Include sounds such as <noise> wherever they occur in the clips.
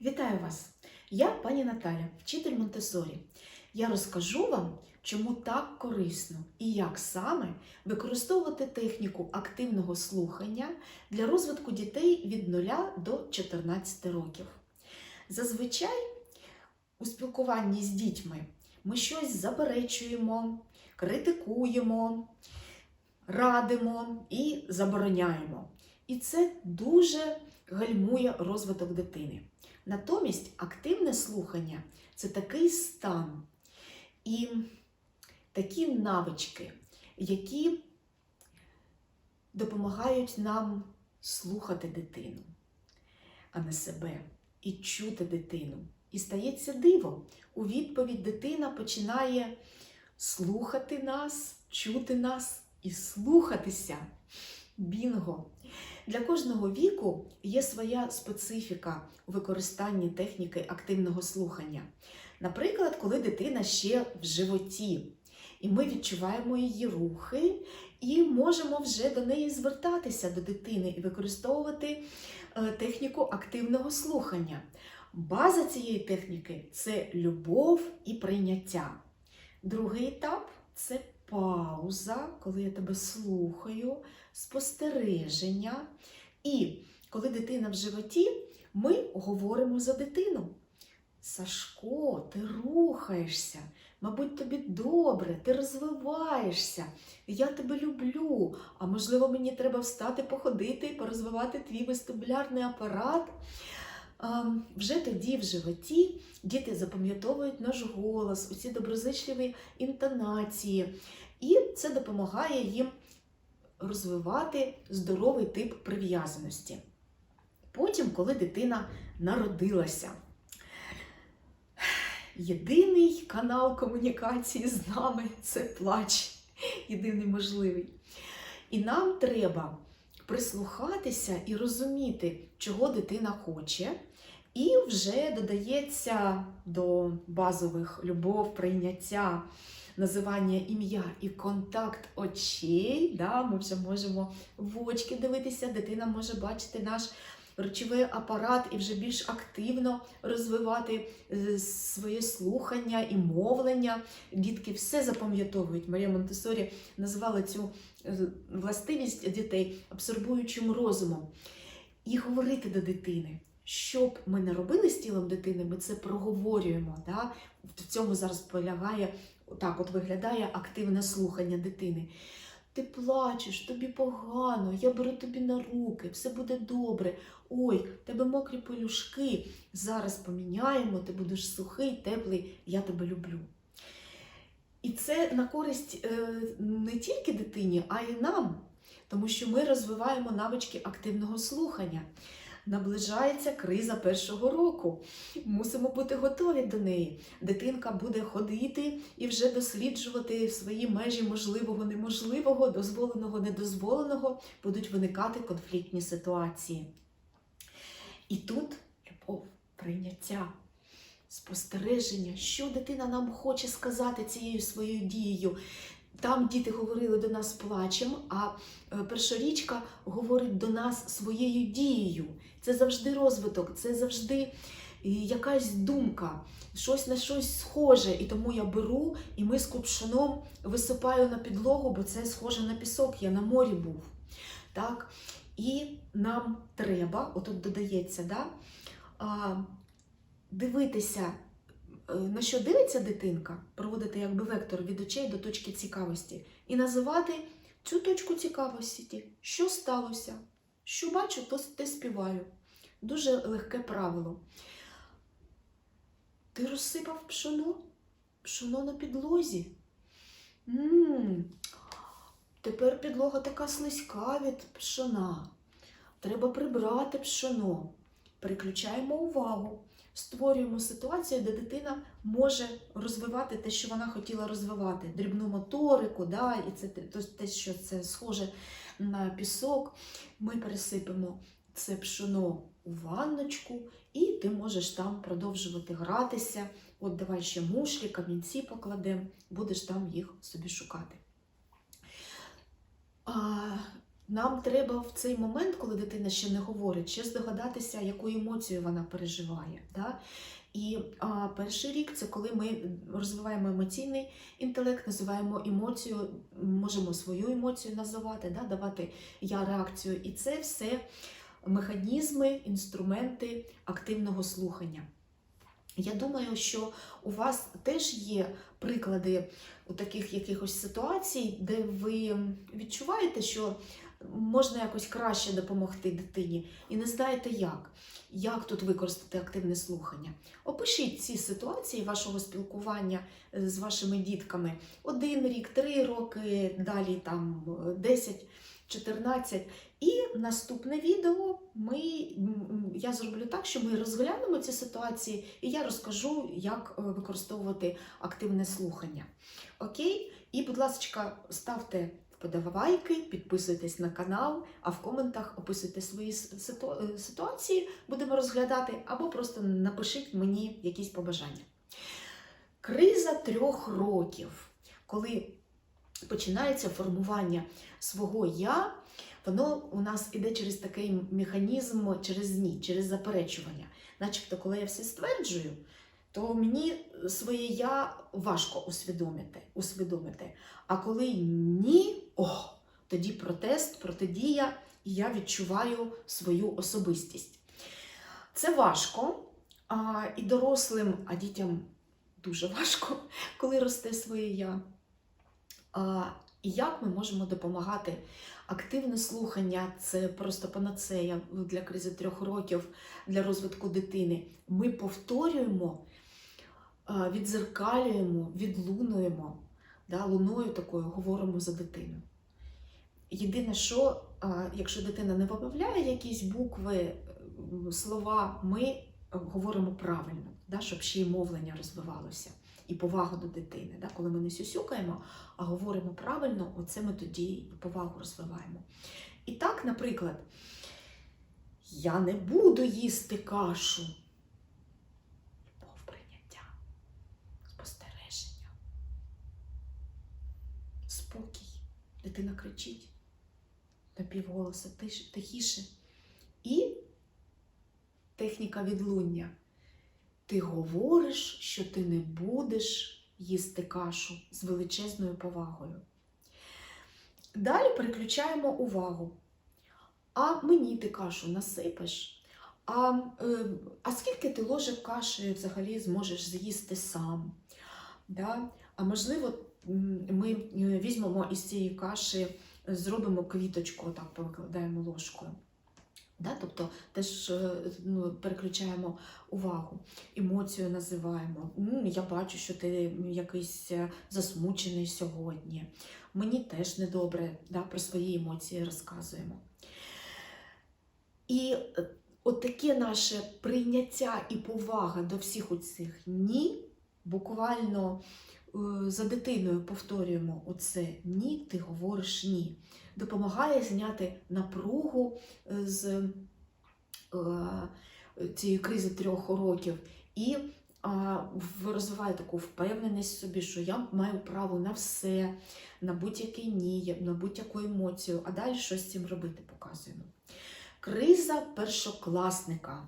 Вітаю вас! Я пані Наталя, вчитель Монтесорі. Я розкажу вам, чому так корисно і як саме використовувати техніку активного слухання для розвитку дітей від 0 до 14 років. Зазвичай у спілкуванні з дітьми ми щось заперечуємо, критикуємо, радимо і забороняємо. І це дуже гальмує розвиток дитини. Натомість активне слухання це такий стан і такі навички, які допомагають нам слухати дитину, а не себе, і чути дитину. І стається диво. У відповідь дитина починає слухати нас, чути нас і слухатися. Бінго! Для кожного віку є своя специфіка у використанні техніки активного слухання. Наприклад, коли дитина ще в животі, і ми відчуваємо її рухи, і можемо вже до неї звертатися до дитини і використовувати е, техніку активного слухання. База цієї техніки це любов і прийняття. Другий етап це пауза, коли я тебе слухаю, спостереження. І коли дитина в животі, ми говоримо за дитину. Сашко, ти рухаєшся, мабуть, тобі добре, ти розвиваєшся, я тебе люблю. А можливо, мені треба встати, походити і порозвивати твій вестибулярний апарат. А, вже тоді в животі діти запам'ятовують наш голос, усі доброзичливі інтонації, і це допомагає їм розвивати здоровий тип прив'язаності. Потім, коли дитина народилася, єдиний канал комунікації з нами це плач, єдиний можливий. І нам треба прислухатися і розуміти, чого дитина хоче. І вже додається до базових любов, прийняття, називання ім'я і контакт очей. Да, Ми вже можемо в очки дивитися, дитина може бачити наш речовий апарат і вже більш активно розвивати е, своє слухання і мовлення. Дітки все запам'ятовують. Марія Монтесорі називала цю е, властивість дітей абсорбуючим розумом. І говорити до дитини. Що б ми не робили з тілом дитини, ми це проговорюємо. Да? В цьому зараз полягає, так от виглядає активне слухання дитини. Ти плачеш, тобі погано, я беру тобі на руки, все буде добре. Ой, тебе мокрі пелюшки. Зараз поміняємо, ти будеш сухий, теплий, я тебе люблю. І це на користь е, не тільки дитині, а й нам, тому що ми розвиваємо навички активного слухання. Наближається криза першого року. Мусимо бути готові до неї. Дитинка буде ходити і вже досліджувати свої межі можливого, неможливого, дозволеного, недозволеного, будуть виникати конфліктні ситуації. І тут любов, прийняття, спостереження, що дитина нам хоче сказати цією своєю дією. Там діти говорили до нас плачем, а першорічка говорить до нас своєю дією. Це завжди розвиток, це завжди якась думка, щось на щось схоже. І тому я беру і миску пшеном висипаю на підлогу, бо це схоже на пісок, я на морі був. Так? І нам треба, отут додається, да, дивитися. На що дивиться дитинка, проводити якби вектор від очей до точки цікавості, і називати цю точку цікавості, що сталося, що бачу, то те співаю. Дуже легке правило. Ти розсипав пшоно? Пшоно на підлозі. М-м-м. Тепер підлога така слизька від пшона. Треба прибрати пшоно. Переключаємо увагу. Створюємо ситуацію, де дитина може розвивати те, що вона хотіла розвивати, дрібну моторику, да, і це те, що це схоже на пісок. Ми пересипемо це пшоно у ванночку, і ти можеш там продовжувати гратися. От давай ще мушлі, камінці покладемо, будеш там їх собі шукати. Нам треба в цей момент, коли дитина ще не говорить, ще здогадатися, яку емоцію вона переживає. Да? І а, перший рік це коли ми розвиваємо емоційний інтелект, називаємо емоцію, можемо свою емоцію називати, да? давати я реакцію. І це все механізми, інструменти активного слухання. Я думаю, що у вас теж є приклади у таких якихось ситуацій, де ви відчуваєте, що можна якось краще допомогти дитині і не знаєте як. Як тут використати активне слухання? Опишіть ці ситуації вашого спілкування е, з вашими дітками один рік, три роки, далі там 10, 14. І наступне відео ми, я зроблю так, що ми розглянемо ці ситуації, і я розкажу, як е, використовувати активне слухання. Окей? І, будь ласка, ставте вподобайки, підписуйтесь на канал, а в коментах описуйте свої е, ситуації, будемо розглядати, або просто напишіть мені якісь побажання. Криза трьох років, коли починається формування свого я, воно у нас іде через такий механізм, через ні, через заперечування. Начебто, коли я все стверджую, то мені своє я важко усвідомити. усвідомити. А коли ні, о, тоді протест, протидія, і я відчуваю свою особистість. Це важко, а, і дорослим, а дітям дуже важко, <laughs> коли росте своє я. А, і як ми можемо допомагати? Активне слухання це просто панацея для кризи трьох років, для розвитку дитини. Ми повторюємо, відзеркалюємо, відлунуємо, да, луною такою говоримо за дитину. Єдине, що якщо дитина не вимовляє якісь букви, слова, ми говоримо правильно, да, щоб ще й мовлення розвивалося і повага до дитини. Да? Коли ми не сюсюкаємо, а говоримо правильно, оце ми тоді і повагу розвиваємо. І так, наприклад, я не буду їсти кашу. Любов прийняття, спостереження, спокій. Дитина кричить на півголоса тихіше. І техніка відлуння. Ти говориш, що ти не будеш їсти кашу з величезною повагою. Далі переключаємо увагу. А мені ти кашу насипеш? А, е, а скільки ти ложок каші взагалі зможеш з'їсти сам? Да? А можливо, ми е, візьмемо із цієї каші, е, зробимо квіточку, так покладаємо ложкою. Да? Тобто теж е, ну, переключаємо увагу, емоцію називаємо. Я бачу, що ти якийсь засмучений сьогодні. Мені теж недобре, да? про свої емоції розказуємо. І е, от таке наше прийняття і повага до всіх оцих ні, буквально за дитиною повторюємо оце ні, ти говориш ні. Допомагає зняти напругу е, з е, цієї кризи трьох років і розвиває таку впевненість в собі, що я маю право на все, на будь-яке ні, на будь-яку емоцію, а далі що з цим робити, показуємо. Криза першокласника.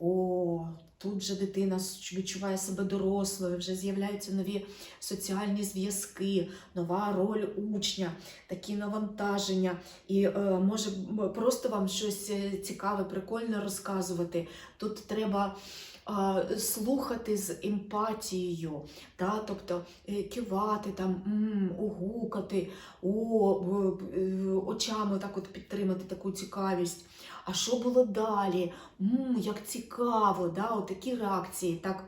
О, тут же дитина відчуває себе дорослою, вже з'являються нові соціальні зв'язки, нова роль учня, такі навантаження, і е, може просто вам щось е, цікаве, прикольне розказувати. Тут треба слухати з емпатією, та? тобто е, кивати, там, угукати, о, е, очами так от підтримати таку цікавість. А що було далі? М, як цікаво, да? от такі реакції. Так?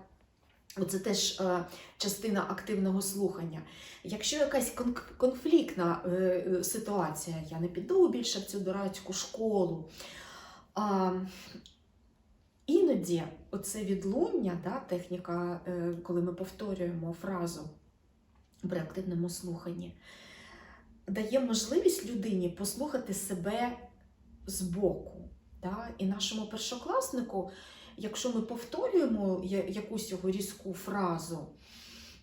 Це теж е, частина активного слухання. Якщо якась кон- конфліктна е, е, ситуація, я не піду більше в цю дурацьку школу. А, іноді оце відлуння, да, техніка, коли ми повторюємо фразу при активному слуханні, дає можливість людині послухати себе збоку. Да? І нашому першокласнику, якщо ми повторюємо якусь його різку фразу,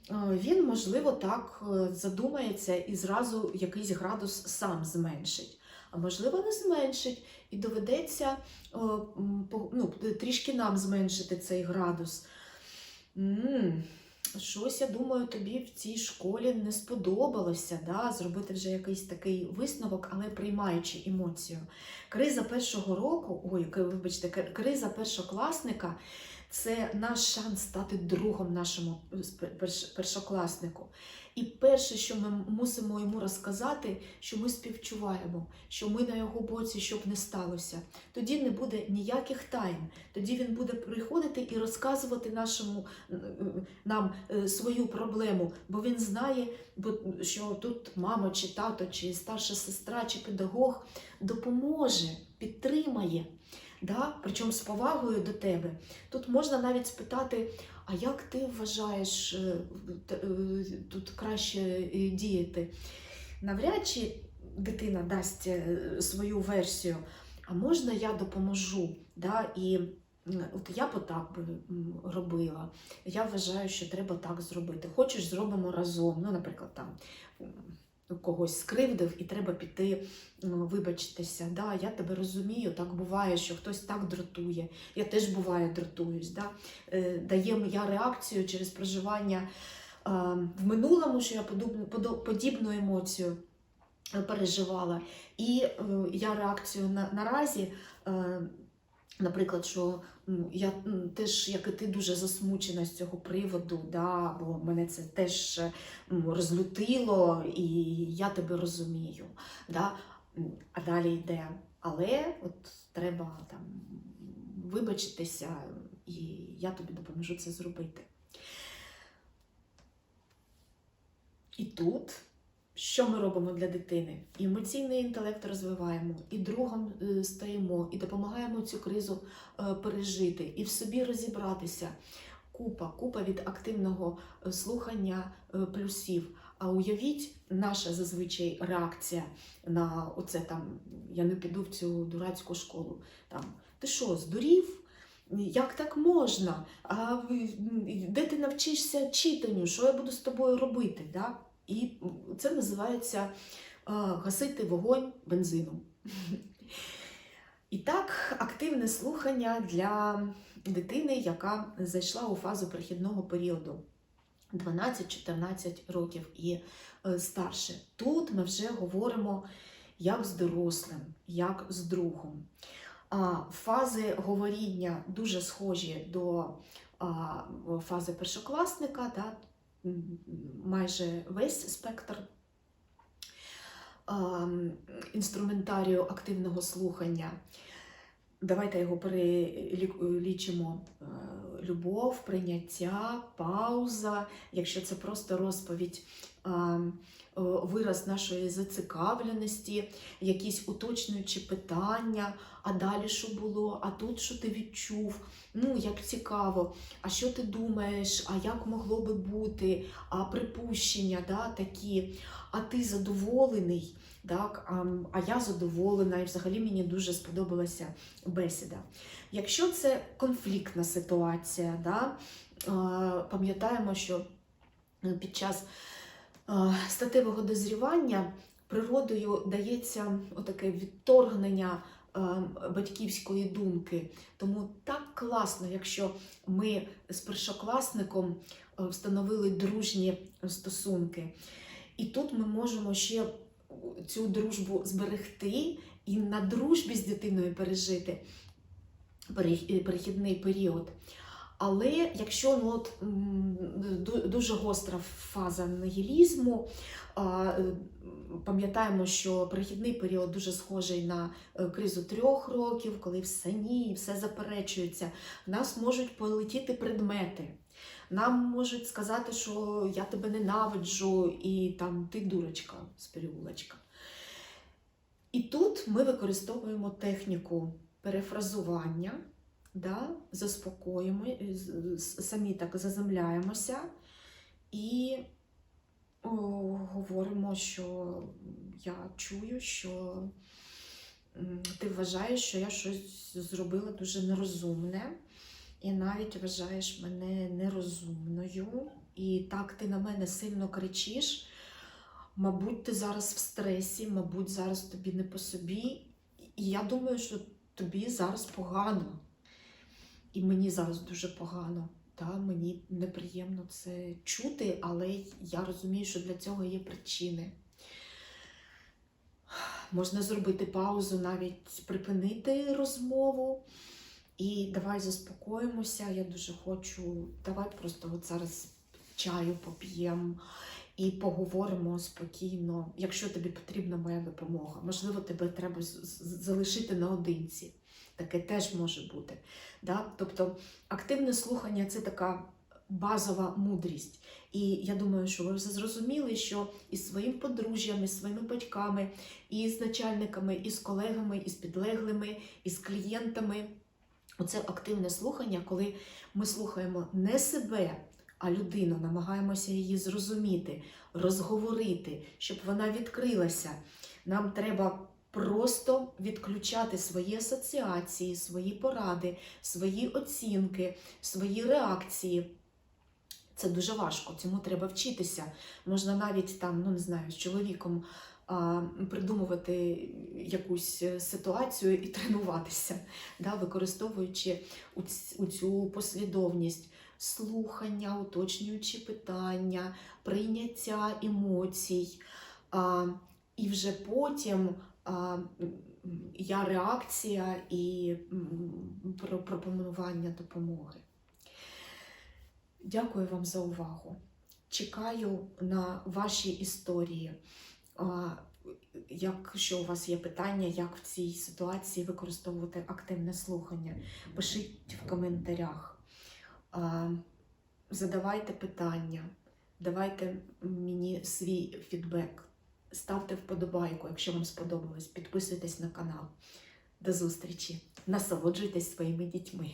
е, він, можливо, так е, задумається і зразу якийсь градус сам зменшить. а можливо, не зменшить, і доведеться по- ну, трішки нам зменшити цей градус. Щось, я думаю, тобі в цій школі не сподобалося, да? зробити вже якийсь такий висновок, але приймаючи емоцію. Криза першого року, ой, вибачте, криза першокласника це наш шанс стати другом нашому е, першокласнику. І перше, що ми мусимо йому розказати, що ми співчуваємо, що ми на його боці, щоб не сталося. Тоді не буде ніяких тайн. Тоді він буде приходити і розказувати нашому е, нам е, свою проблему, бо він знає, що тут мама, чи тато, чи старша сестра, чи педагог допоможе, підтримає. Да? Причому з повагою до тебе. Тут можна навіть спитати, а як ти вважаєш е, е, тут краще е, діяти? Навряд чи дитина дасть свою версію, а можна я допоможу? Да? І от я б отак би робила. Я вважаю, що треба так зробити. Хочеш, зробимо разом. Ну, наприклад, там когось скривдив і треба піти вибачитися. Да, я тебе розумію, так буває, що хтось так дратує. Я теж буває дратуюсь. Да? Е, Дає я реакцію через проживання е, в минулому, що я подібну емоцію е, переживала. І я реакцію на, наразі. Наприклад, що я теж, як і ти, дуже засмучена з цього приводу, да, бо мене це теж розлютило, і я тебе розумію. Да? А далі йде. Але от треба там вибачитися, і я тобі допоможу це зробити. І тут що ми робимо для дитини? І емоційний інтелект розвиваємо, і другом е, стаємо, і допомагаємо цю кризу е, пережити, і в собі розібратися. Купа, купа від активного е, слухання плюсів. А уявіть, наша зазвичай реакція на оце там я не піду в цю дурацьку школу. Там ти що, здурів? Як так можна? А де ти навчишся читанню? Що я буду з тобою робити? Да? І це називається е, гасити вогонь бензином. І так, активне слухання для дитини, яка зайшла у фазу перехідного періоду 12-14 років і е, старше. Тут ми вже говоримо як з дорослим, як з другом. А, Фази говоріння дуже схожі до фази першокласника, майже весь спектр інструментарію активного слухання. Давайте його перелічимо. Е, Любов, прийняття, пауза, якщо це просто розповідь, вираз нашої зацікавленості, якісь уточнюючі питання, а далі що було, а тут що ти відчув, ну як цікаво, а що ти думаєш, а як могло би бути, а припущення да, такі, а ти задоволений, так, а, а я задоволена, і взагалі мені дуже сподобалася бесіда. Якщо це конфліктна ситуація, да, е, пам'ятаємо, що е, під час е, статевого дозрівання природою дається отаке відторгнення батьківської думки. Тому так класно, якщо ми з першокласником встановили дружні стосунки. І тут ми можемо ще цю дружбу зберегти і на дружбі з дитиною пережити перехідний період. Але якщо ну, от, дуже гостра фаза нігілізму, е, пам'ятаємо, що перехідний період дуже схожий на е, кризу трьох років, коли все ні, все заперечується. В нас можуть полетіти предмети. Нам можуть сказати, що я тебе ненавиджу, і там ти дурочка з переулочка. І тут ми використовуємо техніку перефразування, да, заспокоїмо, е, самі так заземляємося і о, говоримо, що я чую, що ти вважаєш, що я щось зробила дуже нерозумне, і навіть вважаєш мене нерозумною, і так ти на мене сильно кричиш. Мабуть, ти зараз в стресі, мабуть, зараз тобі не по собі. І я думаю, що тобі зараз погано. І мені зараз дуже погано. Та, мені неприємно це чути, але я розумію, що для цього є причини. Можна зробити паузу, навіть припинити розмову. І давай заспокоїмося. Я дуже хочу. Давай просто от зараз чаю поп'ємо і поговоримо спокійно, якщо тобі потрібна моя допомога. Можливо, тебе треба залишити наодинці. Таке теж може бути. Да? Тобто активне слухання це така базова мудрість. І я думаю, що ви вже зрозуміли, що із своїм подружжям, із своїми батьками, і з начальниками, і з колегами, і з підлеглими, і з клієнтами. Оце активне слухання, коли ми слухаємо не себе, а людину, намагаємося її зрозуміти, розговорити, щоб вона відкрилася. Нам треба просто відключати свої асоціації, свої поради, свої оцінки, свої реакції. Це дуже важко, цьому треба вчитися. Можна навіть там, ну не знаю, з чоловіком а, придумувати якусь е, ситуацію і тренуватися, да, використовуючи цю послідовність слухання, уточнюючи питання, прийняття емоцій. А, і вже потім а, я реакція і пропонування допомоги. Дякую вам за увагу. Чекаю на ваші історії. Якщо у вас є питання, як в цій ситуації використовувати активне слухання, пишіть в коментарях. Задавайте питання, давайте мені свій фідбек, ставте вподобайку, якщо вам сподобалось, підписуйтесь на канал. До зустрічі! Насолоджуйтесь своїми дітьми.